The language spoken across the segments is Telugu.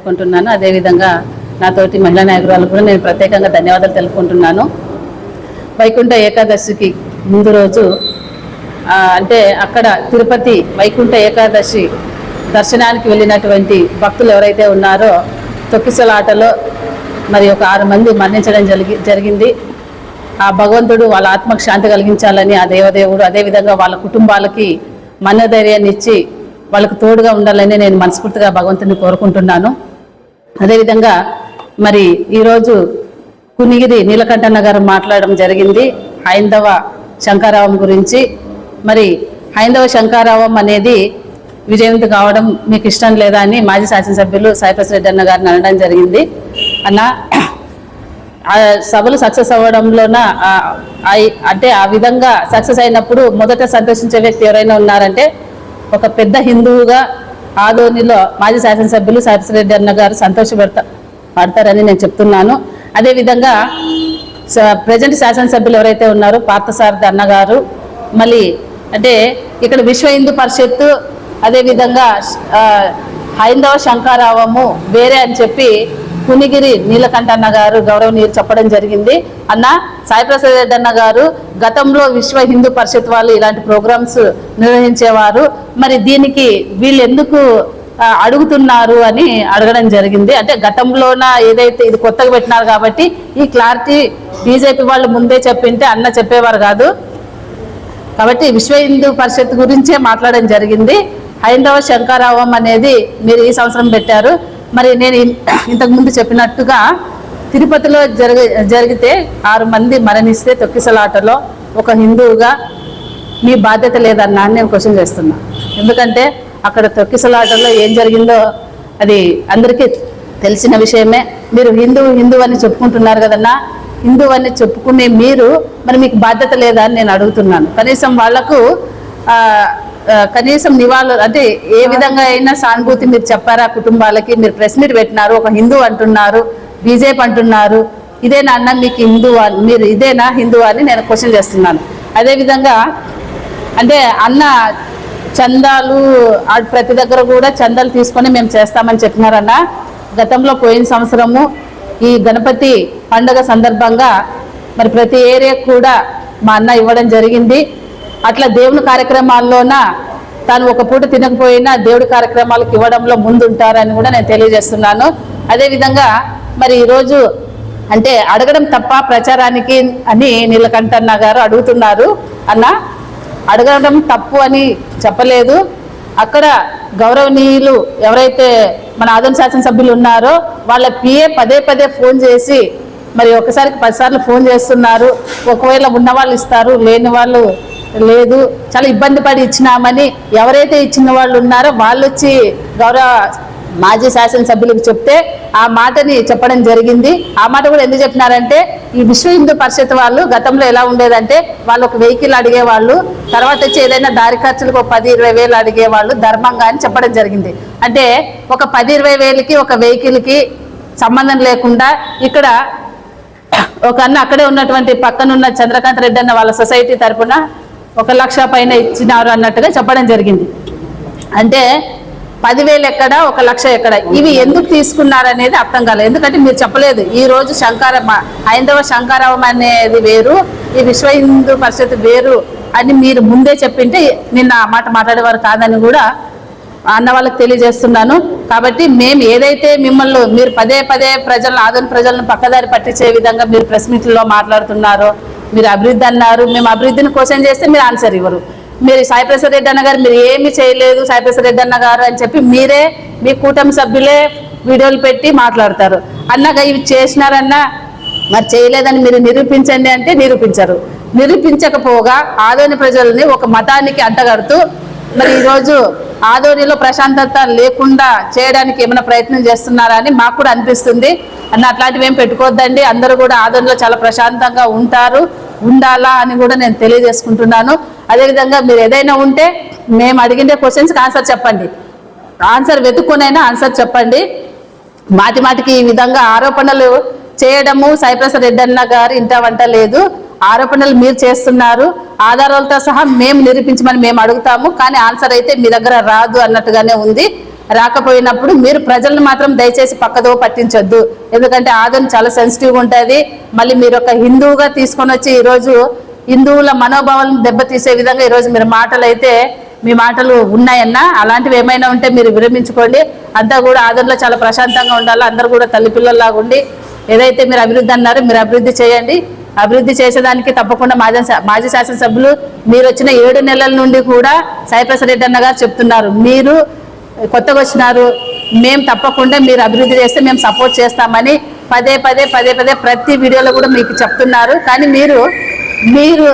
తెలుపుకుంటున్నాను అదేవిధంగా నాతోటి మహిళా నాయకురాలు కూడా నేను ప్రత్యేకంగా ధన్యవాదాలు తెలుపుకుంటున్నాను. వైకుంఠ ఏకాదశికి ముందు రోజు అంటే అక్కడ తిరుపతి వైకుంఠ ఏకాదశి దర్శనానికి వెళ్ళినటువంటి భక్తులు ఎవరైతే ఉన్నారో తొక్కిసలాటలో మరి ఒక ఆరు మంది మరణించడం జరిగి జరిగింది. ఆ భగవంతుడు వాళ్ళ ఆత్మకు శాంతి కలిగించాలని ఆ దేవదేవుడు అదేవిధంగా వాళ్ళ కుటుంబాలకి మనోధైర్యాన్ని ఇచ్చి వాళ్ళకు తోడుగా ఉండాలని నేను మనస్ఫూర్తిగా భగవంతుని కోరుకుంటున్నాను. అదేవిధంగా మరి ఈరోజు కునిగిరి నీలకంఠన్న గారు మాట్లాడడం జరిగింది. హైందవ శంకారావం గురించి. మరి హైందవ శంకారావం అనేది విజయవంతం కావడం మీకు ఇష్టం లేదా అని మాజీ శాసనసభ్యులు సాయిప్రస్ రెడ్డి అన్న గారిని అనడం జరిగింది. అన్న ఆ సభలు సక్సెస్ అవ్వడంలోన అంటే ఆ విధంగా సక్సెస్ అయినప్పుడు మొదట సంతోషించే వ్యక్తి ఎవరైనా ఉన్నారంటే ఒక పెద్ద హిందువుగా ఆదోనిలో మాజీ శాసనసభ్యులు సాయిప్రస్ అన్న గారు సంతోషపడతా పడతారని నేను చెప్తున్నాను. అదేవిధంగా ప్రజెంట్ శాసనసభ్యులు ఎవరైతే ఉన్నారో పార్థసారథి అన్నగారు మళ్ళీ అంటే ఇక్కడ విశ్వ హిందూ పరిషత్తు అదేవిధంగా హైందవ శంకారావము వేరే అని చెప్పి కునిగిరి నీలకంఠ అన్న గారు గౌరవనీయులు చెప్పడం జరిగింది. అన్న సాయిప్రసాద్ రెడ్డి అన్న గారు గతంలో విశ్వ హిందూ పరిషత్ వాళ్ళు ఇలాంటి ప్రోగ్రామ్స్ నిర్వహించేవారు. మరి దీనికి వీళ్ళు ఎందుకు అడుగుతున్నారు అని అడగడం జరిగింది. అంటే గతంలోన ఏదైతే ఇది కొత్తగా పెట్టినారు కాబట్టి ఈ క్లారిటీ బీజేపీ వాళ్ళు ముందే చెప్పింటే అన్న చెప్పేవారు కాదు. కాబట్టి విశ్వ హిందూ పరిషత్ గురించే మాట్లాడడం జరిగింది. హైందవ శంకరావం అనేది మీరు ఈ సంవత్సరం పెట్టారు. మరి నేను ఇంతకుముందు చెప్పినట్టుగా తిరుపతిలో జరగ జరిగితే ఆరు మంది మరణిస్తే తొక్కిసలాటలో ఒక హిందువుగా మీ బాధ్యత లేదన్నా అని నేను క్వశ్చన్ చేస్తున్నా. ఎందుకంటే అక్కడ తొక్కిసలాటలో ఏం జరిగిందో అది అందరికీ తెలిసిన విషయమే. మీరు హిందూ హిందూ అని చెప్పుకుంటున్నారు కదన్నా హిందూ అని చెప్పుకునే మీరు మరి మీకు బాధ్యత లేదా అని నేను అడుగుతున్నాను. కనీసం వాళ్ళకు కనీసం నివాళులు అంటే ఏ విధంగా అయినా సానుభూతి మీరు చెప్పారా? కుటుంబాలకి మీరు ప్రెస్ మీట్ పెట్టినారు ఒక హిందూ అంటున్నారు బీజేపీ అంటున్నారు ఇదేనా అన్న మీకు హిందూ అని మీరు ఇదేనా హిందూ అని నేను క్వశ్చన్ చేస్తున్నాను. అదేవిధంగా అంటే అన్న చందాలు ప్రతి దగ్గర కూడా చందాలు తీసుకొని మేము చేస్తామని చెప్పినారన్న గతంలో పోయిన సంవత్సరము ఈ గణపతి పండగ సందర్భంగా మరి ప్రతి ఏరియాకు కూడా మా అన్న ఇవ్వడం జరిగింది. అట్లా దేవుని కార్యక్రమాల్లోన తాను ఒక పూట తినకపోయినా దేవుడి కార్యక్రమాలకు ఇవ్వడంలో ముందుంటారని కూడా నేను తెలియజేస్తున్నాను. అదేవిధంగా మరి ఈరోజు అంటే అడగడం తప్ప ప్రచారానికి అని నీలకంఠన్న గారు అడుగుతున్నారు. అన్న అడగడం తప్పు అని చెప్పలేదు. అక్కడ గౌరవనీయులు ఎవరైతే మన ఆదరణ శాసనసభ్యులు ఉన్నారో వాళ్ళ పిఏ పదే పదే ఫోన్ చేసి మరి ఒకసారికి పదిసార్లు ఫోన్ చేస్తున్నారు. ఒకవేళ ఉన్న వాళ్ళు ఇస్తారు లేని వాళ్ళు లేదు చాలా ఇబ్బంది పడి ఇచ్చినామని ఎవరైతే ఇచ్చిన వాళ్ళు ఉన్నారో వాళ్ళు వచ్చి గౌరవ మాజీ శాసనసభ్యులకు చెప్తే ఆ మాటని చెప్పడం జరిగింది. ఆ మాట కూడా ఎందుకు చెప్పినారంటే ఈ విశ్వ హిందూ పరిషత్ వాళ్ళు గతంలో ఎలా ఉండేదంటే వాళ్ళు ఒక వెహికల్ అడిగేవాళ్ళు తర్వాత వచ్చి ఏదైనా దారి ఖర్చులకు ఒక పది ఇరవై వేలు అడిగేవాళ్ళు ధర్మంగా అని చెప్పడం జరిగింది. అంటే ఒక పది ఇరవై వేలకి ఒక వెహికల్కి సంబంధం లేకుండా ఇక్కడ ఒక అన్న అక్కడే ఉన్నటువంటి పక్కనున్న చంద్రకాంత్ రెడ్డి అన్న వాళ్ళ సొసైటీ తరపున ఒక లక్ష పైన ఇచ్చినారు అన్నట్టుగా చెప్పడం జరిగింది. అంటే పదివేలు ఎక్కడ ఒక లక్ష ఎక్కడ? ఇవి ఎందుకు తీసుకున్నారనేది అర్థం కాలేదు. ఎందుకంటే మీరు చెప్పలేదు ఈ రోజు శంకార హైందవ శంకారావం అనేది వేరు ఈ విశ్వ హిందూ పరిషత్ వేరు అని మీరు ముందే చెప్పింటే నిన్న ఆ మాట మాట్లాడేవారు కాదని కూడా అన్న వాళ్ళకి తెలియజేస్తున్నాను. కాబట్టి మేము ఏదైతే మిమ్మల్ని మీరు పదే పదే ప్రజలను ఆదరణ ప్రజలను పక్కదారి పట్టించే విధంగా మీరు ప్రెస్ మీట్లో మాట్లాడుతున్నారో మీరు అభివృద్ధి అన్నారు మేము అభివృద్ధిని క్వశ్చన్ చేస్తే మీరు ఆన్సర్ ఇవ్వరు. మీరు సాయిప్రసాద్ రెడ్డి అన్న గారు మీరు ఏమి చేయలేదు సాయిప్రసాద్ రెడ్డి అన్న గారు అని చెప్పి మీరే మీ కూటమి సభ్యులే వీడియోలు పెట్టి మాట్లాడతారు. అన్నగా ఇవి చేసినారన్నా మరి చేయలేదని మీరు నిరూపించండి అంటే నిరూపించరు. నిరూపించకపోగా ఆదోని ప్రజల్ని ఒక మతానికి అంటగడుతూ మరి ఈరోజు ఆదోనిలో ప్రశాంతత లేకుండా చేయడానికి ఏమైనా ప్రయత్నం చేస్తున్నారా అని మాకు కూడా అనిపిస్తుంది. అన్న అట్లాంటివి ఏం పెట్టుకోవద్దండి. అందరూ కూడా ఆదోనిలో చాలా ప్రశాంతంగా ఉంటారు. ఉండాలా అని కూడా నేను తెలియజేసుకుంటున్నాను. అదేవిధంగా మీరు ఏదైనా ఉంటే మేము అడిగిన క్వశ్చన్స్కి ఆన్సర్ చెప్పండి. ఆన్సర్ వెతుక్కునైనా ఆన్సర్ చెప్పండి. మాటి మాటికి ఈ విధంగా ఆరోపణలు చేయడము సాయిప్రసాద్ రెడ్డి అన్న గారు ఇంట వంట లేదు. ఆరోపణలు మీరు చేస్తున్నారు. ఆధారాలతో సహా మేము నిరూపించమని మేము అడుగుతాము. కానీ ఆన్సర్ అయితే మీ దగ్గర రాదు అన్నట్టుగానే ఉంది. రాకపోయినప్పుడు మీరు ప్రజలను మాత్రం దయచేసి పక్కదో పట్టించొద్దు. ఎందుకంటే ఆదరణ చాలా సెన్సిటివ్గా ఉంటుంది. మళ్ళీ మీరు ఒక హిందువుగా తీసుకొని వచ్చి ఈరోజు హిందువుల మనోభావాలను దెబ్బతీసే విధంగా ఈరోజు మీరు మాటలు అయితే మీ మాటలు ఉన్నాయన్నా. అలాంటివి ఏమైనా ఉంటే మీరు విరమించుకోండి. అంతా కూడా ఆదరణలో చాలా ప్రశాంతంగా ఉండాలి. అందరూ కూడా తల్లి పిల్లల్లాగా ఉండి ఏదైతే మీరు అభివృద్ధి అన్నారో మీరు అభివృద్ధి చేయండి. అభివృద్ధి చేసేదానికి తప్పకుండా మాజీ మాజీ శాసనసభ్యులు మీరు వచ్చిన ఏడు నెలల నుండి కూడా సాయిప్రసాద్ రెడ్డి అన్న గారు చెప్తున్నారు. మీరు కొత్తగా వచ్చినారు. మేము తప్పకుండా మీరు అభివృద్ధి చేస్తే మేము సపోర్ట్ చేస్తామని పదే పదే పదే పదే ప్రతి వీడియోలో కూడా మీకు చెప్తున్నారు. కానీ మీరు మీరు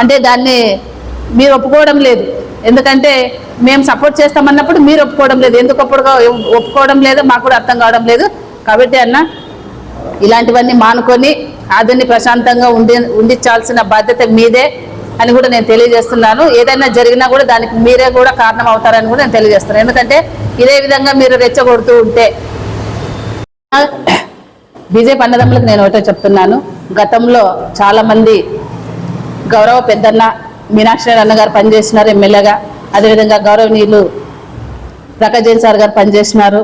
అంటే దాన్ని మీరు ఒప్పుకోవడం లేదు. ఎందుకంటే మేము సపోర్ట్ చేస్తామన్నప్పుడు మీరు ఒప్పుకోవడం లేదు. ఎందుకు ఒప్పుకోవడం లేదో? మాకు కూడా అర్థం కావడం లేదు. కాబట్టి అన్న ఇలాంటివన్నీ మానుకొని ఆదర్ని ప్రశాంతంగా ఉండి ఉండించాల్సిన బాధ్యత మీదే అని కూడా నేను తెలియజేస్తున్నాను. ఏదైనా జరిగినా కూడా దానికి మీరే కూడా కారణం అవుతారని కూడా నేను తెలియజేస్తున్నాను. ఎందుకంటే ఇదే విధంగా మీరు రెచ్చగొడుతూ ఉంటే బీజేపీ అన్నదమ్ములకు నేను ఒకటే చెప్తున్నాను. గతంలో చాలామంది గౌరవ పెద్దన్న మీనాక్షి అన్న గారు పనిచేసినారు ఎమ్మెల్యేగా. అదేవిధంగా గౌరవనీయులు ప్రకాశ్ జైన్ సార్ గారు పనిచేసినారు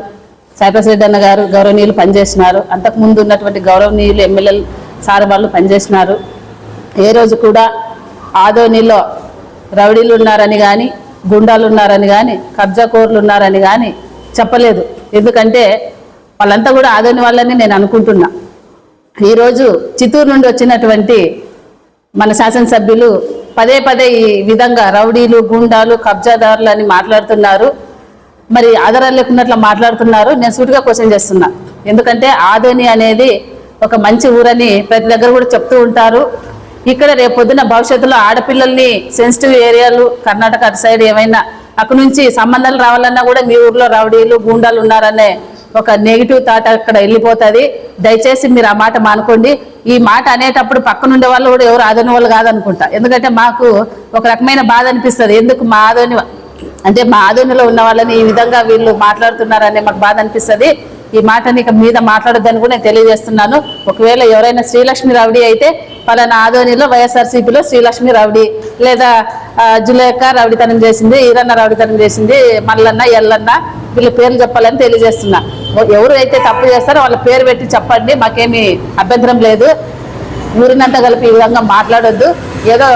సాయిప్రసాద్ అన్న గారు గౌరవనీయులు పనిచేసినారు అంతకు ముందు ఉన్నటువంటి గౌరవనీయులు ఎమ్మెల్యేలు సార్ వాళ్ళు పనిచేసినారు ఏ రోజు కూడా ఆదోనిలో రౌడీలు ఉన్నారని కానీ గుండాలు ఉన్నారని కానీ కబ్జాకోర్లు ఉన్నారని కానీ చెప్పలేదు. ఎందుకంటే వాళ్ళంతా కూడా ఆదోని వాళ్ళని నేను అనుకుంటున్నా. ఈరోజు చిత్తూరు నుండి వచ్చినటువంటి మన శాసనసభ్యులు పదే పదే ఈ విధంగా రౌడీలు గుండాలు కబ్జాదారులు అని మాట్లాడుతున్నారు. మరి ఆధారాలు లేకున్నట్లు మాట్లాడుతున్నారు. నేను సూటిగా క్వశ్చన్ చేస్తున్నా. ఎందుకంటే ఆదోని అనేది ఒక మంచి ఊరని ప్రతి దగ్గర కూడా చెప్తూ ఉంటారు. ఇక్కడ రేపు భవిష్యత్తులో ఆడపిల్లల్ని సెన్సిటివ్ ఏరియాలు కర్ణాటక అటు సైడ్ ఏమైనా అక్కడ నుంచి సంబంధాలు రావాలన్నా కూడా మీ ఊర్లో రౌడీలు గూండాలు ఉన్నారనే ఒక నెగిటివ్ థాట్ అక్కడ వెళ్ళిపోతుంది. దయచేసి మీరు ఆ మాట మానుకోండి. ఈ మాట అనేటప్పుడు పక్కనుండే వాళ్ళు కూడా ఎవరు ఆదోని వాళ్ళు కాదనుకుంటా. ఎందుకంటే మాకు ఒక రకమైన బాధ అనిపిస్తుంది. ఎందుకు మా ఆదోని అంటే మా ఆధునిలో ఉన్న వాళ్ళని ఈ విధంగా వీళ్ళు మాట్లాడుతున్నారని మాకు బాధ అనిపిస్తుంది. ఈ మాటని ఇక మీద మాట్లాడొద్దని కూడా నేను తెలియజేస్తున్నాను. ఒకవేళ ఎవరైనా శ్రీలక్ష్మి రౌడీ అయితే పలానా ఆదోనిలో వైఎస్ఆర్సీపీలో శ్రీలక్ష్మి రౌడీ లేదా జులేఖ రౌడీతనం చేసింది ఈరన్న రౌడీతనం చేసింది మల్లన్న ఎల్లన్న వీళ్ళ పేర్లు చెప్పాలని తెలియజేస్తున్నా. ఎవరు అయితే తప్పు చేస్తారో వాళ్ళ పేరు పెట్టి చెప్పండి మాకేమీ అభ్యంతరం లేదు. ఊరినంతా కలిపి ఈ విధంగా మాట్లాడొద్దు. ఏదో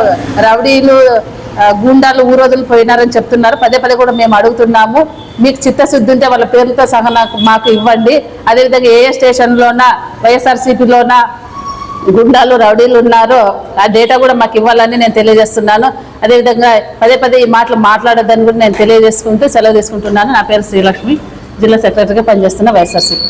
రౌడీలు గూండాలు ఊరోజులు పోయినారని చెప్తున్నారు. పదే పదే కూడా మేము అడుగుతున్నాము. మీకు చిత్తశుద్ధి ఉంటే వాళ్ళ పేర్లతో సహా నాకు మాకు ఇవ్వండి. అదేవిధంగా ఏ ఏ స్టేషన్లోనా వైఎస్ఆర్సీపీలోనా గుండాలు రౌడీలు ఉన్నారో ఆ డేటా కూడా మాకు ఇవ్వాలని నేను తెలియజేస్తున్నాను. అదేవిధంగా పదే పదే ఈ మాటలు మాట్లాడొద్దని కూడా నేను తెలియజేసుకుంటూ సెలవు తీసుకుంటున్నాను. నా పేరు శ్రీలక్ష్మి. జిల్లా సెక్రటరీగా పనిచేస్తున్న వైఎస్ఆర్సీపీ.